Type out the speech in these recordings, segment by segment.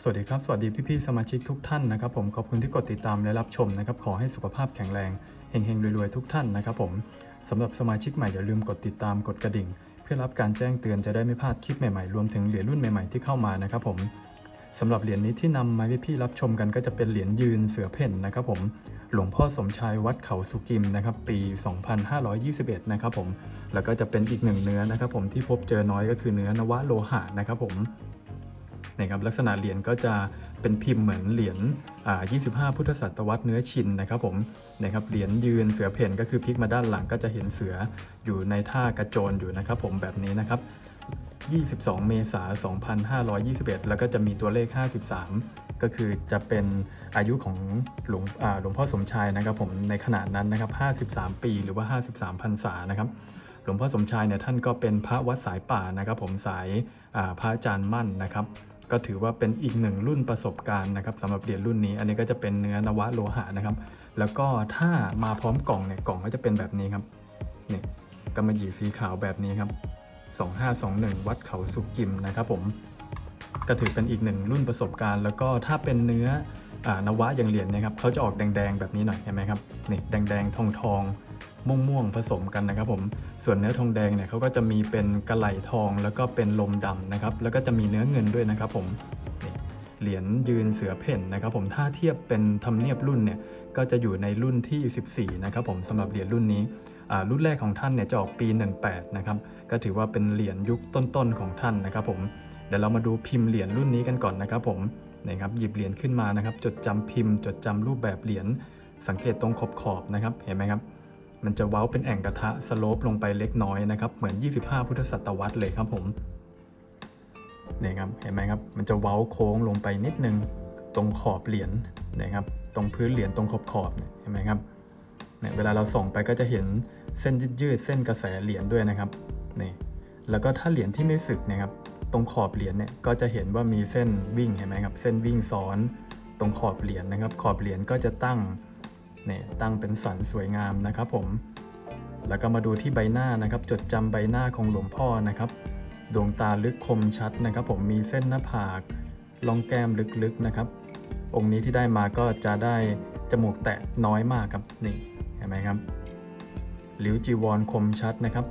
สวัสดีครับ สวัสดีพี่ๆสมาชิกทุกท่านนะครับผมขอบคุณที่กดติดตามและรับชมนะครับขอให้สุขภาพแข็งแรงเฮงๆรวยๆทุกท่านนะครับผมสำหรับสมาชิกใหม่อย่าลืมกดติดตามกดกระดิ่ง เพื่อรับการแจ้งเตือนจะได้ไม่พลาดคลิปใหม่ๆรวมถึงเหรียญรุ่นใหม่ๆที่เข้ามานะครับผมสำหรับเหรียญนี้ที่นำมาให้พี่ๆรับชมกันก็จะเป็นเหรียญยืนเสือเพ่นนะครับผมหลวงพ่อสมชายวัดเขาสุกิมนะครับปี 2521 นะครับผมแล้วก็จะเป็นอีกหนึ่งเนื้อนะครับผมที่พบเจอน้อยก็คือเนื้อนวะโลหะนะครับผม นะครับลักษณะเหรียญก็จะเป็นพิมพ์เหมือนเหรียญอ่า25 พุทธศตวรรษเนื้อชินนะครับผมนะครับเหรียญยืนเสือเพ่นก็คือพลิกมาด้านหลังก็จะเห็นเสืออยู่ในท่ากระโจนอยู่นะครับผมแบบนี้นะครับ22 เมษายน 2521 แล้วก็จะมีตัวเลข 53 ก็คือจะเป็นอายุของหลวงหลวงพ่อสมชายนะครับผมในขณะนั้นนะครับ 53 ปีหรือว่า 53พรรษานะครับ หลวงพ่อสมชายเนี่ยท่านก็เป็นพระวัดสายป่านะครับผมสายาพระอาจารย์มั่นนะครับ ก็ถือว่าเป็นอีกหนึ่งรุ่นประสบการณ์นะครับสำหรับเหรียญรุ่นนี้ อันนี้ก็จะเป็นเนื้อนวะโลหะนะครับ แล้วก็ถ้ามาพร้อมกล่องเนี่ยกล่องก็จะเป็นแบบนี้ครับนี่กำมะหยี่สีขาวแบบนี้ครับ 2521 วัดเขาสุกิมนะครับผมก็ถือเป็นอีกหนึ่งรุ่นประสบการณ์ แล้วก็ถ้าเป็นเนื้ออนวะอย่างเหรียญนะครับเขาจะออกแดงๆแบบนี้หน่อยเห็นไหมครับนี่แดงๆทองทองๆ ม่วงๆผสมกันนะครับผมส่วนเนื้อทองแดงเนี่ยเขาก็จะมีเป็นกระไหลทองแล้วก็เป็นลมดำนะครับแล้วก็จะมีเนื้อเงินด้วยนะครับผมเหรียญยืนเสือเพ่นนะครับผมถ้าเทียบเป็นทำเนียบรุ่นเนี่ยก็จะอยู่ในรุ่นที่ 14 นะครับผมสำหรับเหรียญรุ่นนี้รุ่นแรกของท่านเนี่ยจะออกปี 18 นะครับก็ถือว่าเป็นเหรียญยุคต้นๆของท่านนะครับผมเดี๋ยวเรามาดูพิมพ์เหรียญรุ่นนี้กันก่อนนะครับผมนะครับหยิบเหรียญขึ้นมานะครับ จดจำพิมพ์ จดจำรูปแบบเหรียญสังเกตตรงขอบขอบนะครับเห็นไหมครับ มันจะเว้าเป็นแอ่งกระทะสโลปลงไปเล็กน้อยนะครับ เหมือน 25 พุทธศตวรรษเลยครับผมนี่ครับเห็นไหมครับ มันจะเว้าโค้งลงไปนิดนึงตรงขอบเหรียญนะครับ ตรงพื้นเหรียญตรงขอบขอบเห็นไหมครับเนี่ยเวลาเราส่องไปก็จะเห็นเส้นยืดๆเส้นกระแสเหรียญด้วยนะครับนี่แล้วก็ถ้าเหรียญที่ไม่สึกนะครับ ตรงขอบเหรียญเนี่ยก็จะเห็นว่ามีเส้นวิ่งเห็นไหมครับ เส้นวิ่งซ้อน ตรงขอบเหรียญนะครับ ขอบเหรียญก็จะตั้ง เนี่ยตั้งเป็นสันสวยงามนะครับผม แล้วก็มาดูที่ใบหน้านะครับ จดจำใบหน้าของหลวงพ่อนะครับ ดวงตาลึกคมชัดนะครับ ผมมีเส้นหน้าผากลองแก้มลึกๆนะครับ องค์นี้ที่ได้มาก็จะได้จมูกแตะน้อยมากครับนี่เห็นไหมครับหลิวจีวรคมชัดนะครับ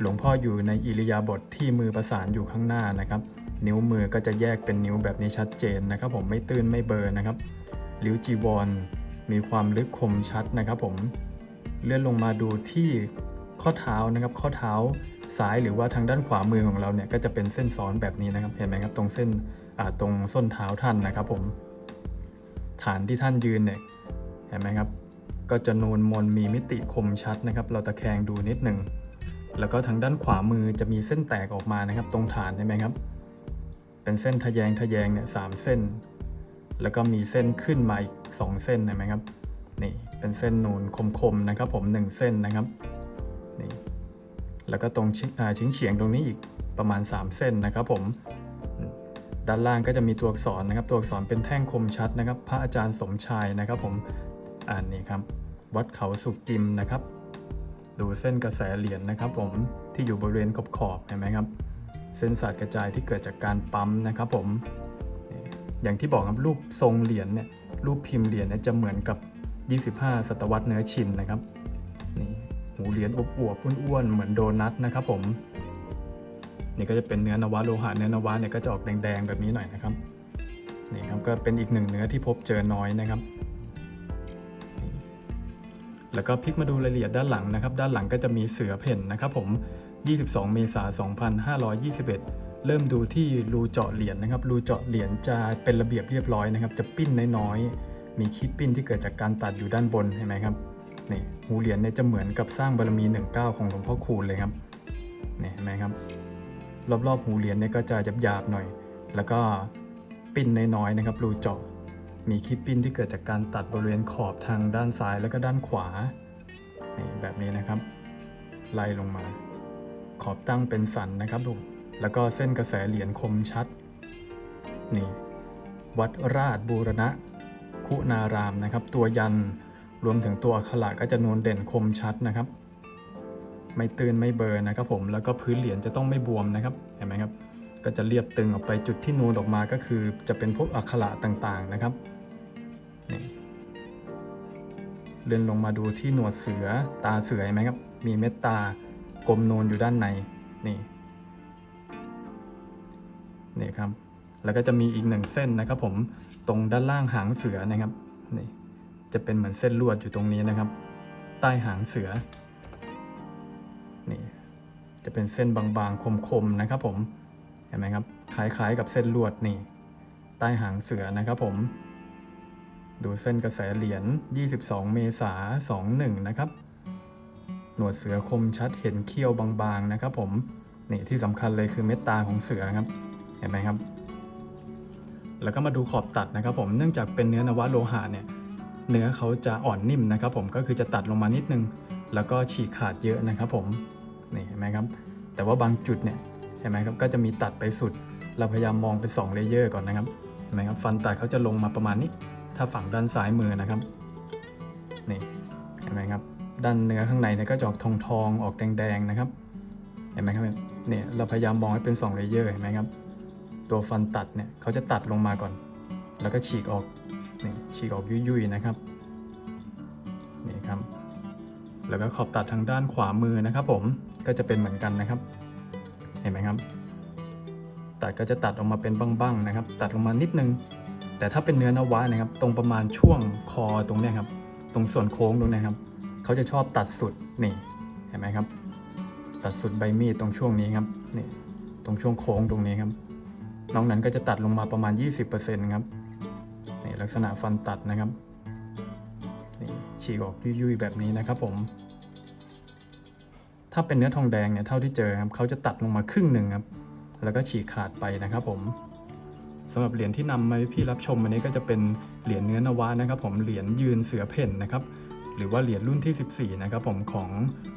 หลวงพ่ออยู่ในอิริยาบถทที่มือประสานอยู่ข้างหน้านะครับ นิ้วมือก็จะแยกเป็นนิ้วแบบนี้ชัดเจนนะครับ ผมไม่ตื้นไม่เบอร์นะครับหลิวจีวร มีความลึกคมชัดนะครับผมเลื่อนลงมาดูที่ข้อเท้านะครับ ข้อเท้าซ้ายหรือว่าทางด้านขวามือของเราเนี่ยก็จะเป็นเส้นซ้อนแบบนี้นะครับ เห็นไหมครับตรงเส้นตรงส้นเท้าท่านนะครับผมฐานที่ท่านยืนเนี่ยเห็นไหมครับ ก็จะนูนมนมีมิติคมชัดนะครับ เราตะแคงดูนิดหนึ่งแล้วก็ทางด้านขวามือจะมีเส้นแตกออกมานะครับ ตรงฐานใช่ไหมครับ เป็นเส้นทะแยงทะแยงเนี่ยสามเส้น แล้วก็มีเส้นขึ้นมาอีกสองเส้นเห็นไหมครับนี่เป็นเส้นนูนคมๆนะครับ ผมหนึ่งเส้นนะครับนี่แล้วก็ตรงชิอ่าชิงเฉียงตรงนี้อีกประมาณ 3 เส้นนะครับ ผมด้านล่างก็จะมีตัวอักษรนะครับ ตัวอักษรเป็นแท่งคมชัดนะครับ พระอาจารย์สมชายนะครับ ผมอ่านนี่ครับวัดเขาสุกิมนะครับ ดูเส้นกระแสเหรียญนะครับ ผมที่อยู่บริเวณขอบขอบๆเห็นไหมครับ เส้นสาดกระจายที่เกิดจากการปั๊มนะครับ ผม อย่างที่บอกครับรูปทรงเหรียญเนี่ยรูปพิมพ์เหรียญเนี่ยจะเหมือนกับ 25 ศตวรรษเนื้อชินนะครับนี่หูเหรียญอวบอ้วนๆเหมือนโดนัทนะครับผมนี่ก็จะเป็นเนื้อนวะโลหะเนื้อนวะเนี่ยก็จะออกแดงๆแบบนี้หน่อยนะครับนี่ครับก็เป็นอีกหนึ่งเนื้อที่พบเจอน้อยนะครับ แล้วก็พลิกมาดูรายละเอียดด้านหลังนะครับ ด้านหลังก็จะมีเสือเพ่นนะครับผม 22 เมษายน 2521 เริ่มดูที่รูเจาะเหรียญนะครับ รูเจาะเหรียญจะเป็นระเบียบเรียบร้อยนะครับ จะปิ้นน้อยๆ มีคิดปิ้นที่เกิดจากการตัดอยู่ด้านบนเห็นไหมครับ นี่หูเหรียญเนี่ยจะเหมือนกับสร้างบารมี 19 ของหลวงพ่อคูณเลยครับ นี่เห็นไหมครับ รอบๆหูเหรียญเนี่ยก็จะหยาบๆหน่อย แล้วก็ปิ้นน้อยๆนะครับ รูเจาะ มีคิดปิ้นที่เกิดจากการตัดบริเวณขอบทางด้านซ้ายแล้วก็ด้านขวา แบบนี้นะครับ ไล่ลงมา ขอบตั้งเป็นสันนะครับลูก แล้วก็เส้นกระแสเหรียญคมชัด นี่ วัดราชบูรณะ คุณารามนะครับ ตัวยันรวมถึงตัวอักขระก็จะนูนเด่นคมชัดนะครับ ไม่ตื่นไม่เบอร์นะครับ ผมแล้วก็พื้นเหรียญจะต้องไม่บวมนะครับเห็นไหมครับ ก็จะเรียบตึงออกไปจุดที่นูนออกมาก็คือ จะเป็นพวกอักขระต่างๆนะครับนี่เลื่อนลงมาดูที่หนวดเสือตาเสือเห็นไหมครับ มีเม็ดตากลมนูนอยู่ด้านในนี่ นี่ครับ แล้วก็จะมีอีกหนึ่งเส้นนะครับ ผมตรงด้านล่างหางเสือนะครับนี่จะเป็นเหมือนเส้นลวดอยู่ตรงนี้นะครับ ใต้หางเสือนี่จะเป็นเส้นบางๆคมๆนะครับ ผมเห็นไหมครับคล้ายๆกับเส้นลวดนี่ ใต้หางเสือนะครับ ผม ดูเส้นกระแสเหรียญ 22 เมษา21 นะครับหนวดเสือคมชัดเห็นเขี้ยวบางๆนะครับ ผมนี่ที่สำคัญเลยคือเม็ดตาของเสือครับ เห็นไหมครับ แล้วก็มาดูขอบตัดนะครับ ผมเนื่องจากเป็นเนื้อนวะโลหะเนี่ยเนื้อเขาจะอ่อนนิ่มนะครับ ผมก็คือจะตัดลงมานิดนึง แล้วก็ฉีกขาดเยอะนะครับ ผมนี่เห็นไหมครับ แต่ว่าบางจุดเนี่ยเห็นไหมครับก็จะมีตัดไปสุด เราพยายามมองเป็น2เลเยอร์ก่อนนะครับเห็นไหมครับฟันตัดเขาจะลงมาประมาณนี้ ถ้าฝั่งด้านซ้ายมือนะครับนี่เห็นไหมครับ ด้านเนื้อข้างในเนี่ยก็จะออกทองทองออกแดงๆนะครับ เห็นไหมครับเนี่ยเราพยายามมองให้เป็น2เลเยอร์เห็นไหมครับ ตัวฟันตัดเนี่ยเขาจะตัดลงมาก่อน แล้วก็ฉีกออกนี่ฉีกออกยุ่ยๆนะครับนี่ครับ แล้วก็ขอบตัดทางด้านขวามือนะครับ ผมก็จะเป็นเหมือนกันนะครับ เห็นไหมครับ ตัดก็จะตัดออกมาเป็นบ้างๆนะครับ ตัดลงมานิดนึง แต่ถ้าเป็นเนื้อนวะนะครับ ตรงประมาณช่วงคอตรงเนี้ยครับ ตรงส่วนโค้งตรงนี้ครับเขาจะชอบตัดสุดนี่เห็นไหมครับ ตัดสุดใบมีดตรงช่วงนี้ครับนี่ตรงช่วงโค้งตรงนี้ครับ นอกนั้นก็จะตัดลงมาประมาณ 20%ครับนี่ลักษณะฟันตัดนะครับนี่ฉีกออกยุ่ยๆแบบนี้นะครับผม ถ้าเป็นเนื้อทองแดงเนี่ยเท่าที่เจอครับเขาจะตัดลงมาครึ่งหนึ่งครับ แล้วก็ฉีกขาดไปนะครับผมสำหรับเหรียญที่นำมาให้พี่รับชมวันนี้ก็จะเป็นเหรียญเนื้อนวะนะครับ ผมเหรียญยืนเสือเพ่นนะครับหรือว่าเหรียญรุ่นที่ 14 นะครับผมของ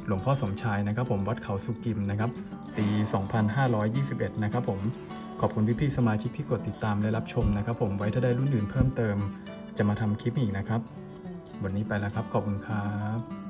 หลวงพ่อสมชายนะครับ ผมวัดเขาสุกิมนะครับปี 2521 นะครับผม ขอบคุณพี่ๆสมาชิกที่กดติดตามและรับชมนะครับ ผมไว้ถ้าได้รุ่นอื่นเพิ่มเติม จะมาทำคลิปอีกนะครับ วันนี้ไปแล้วครับ ขอบคุณครับ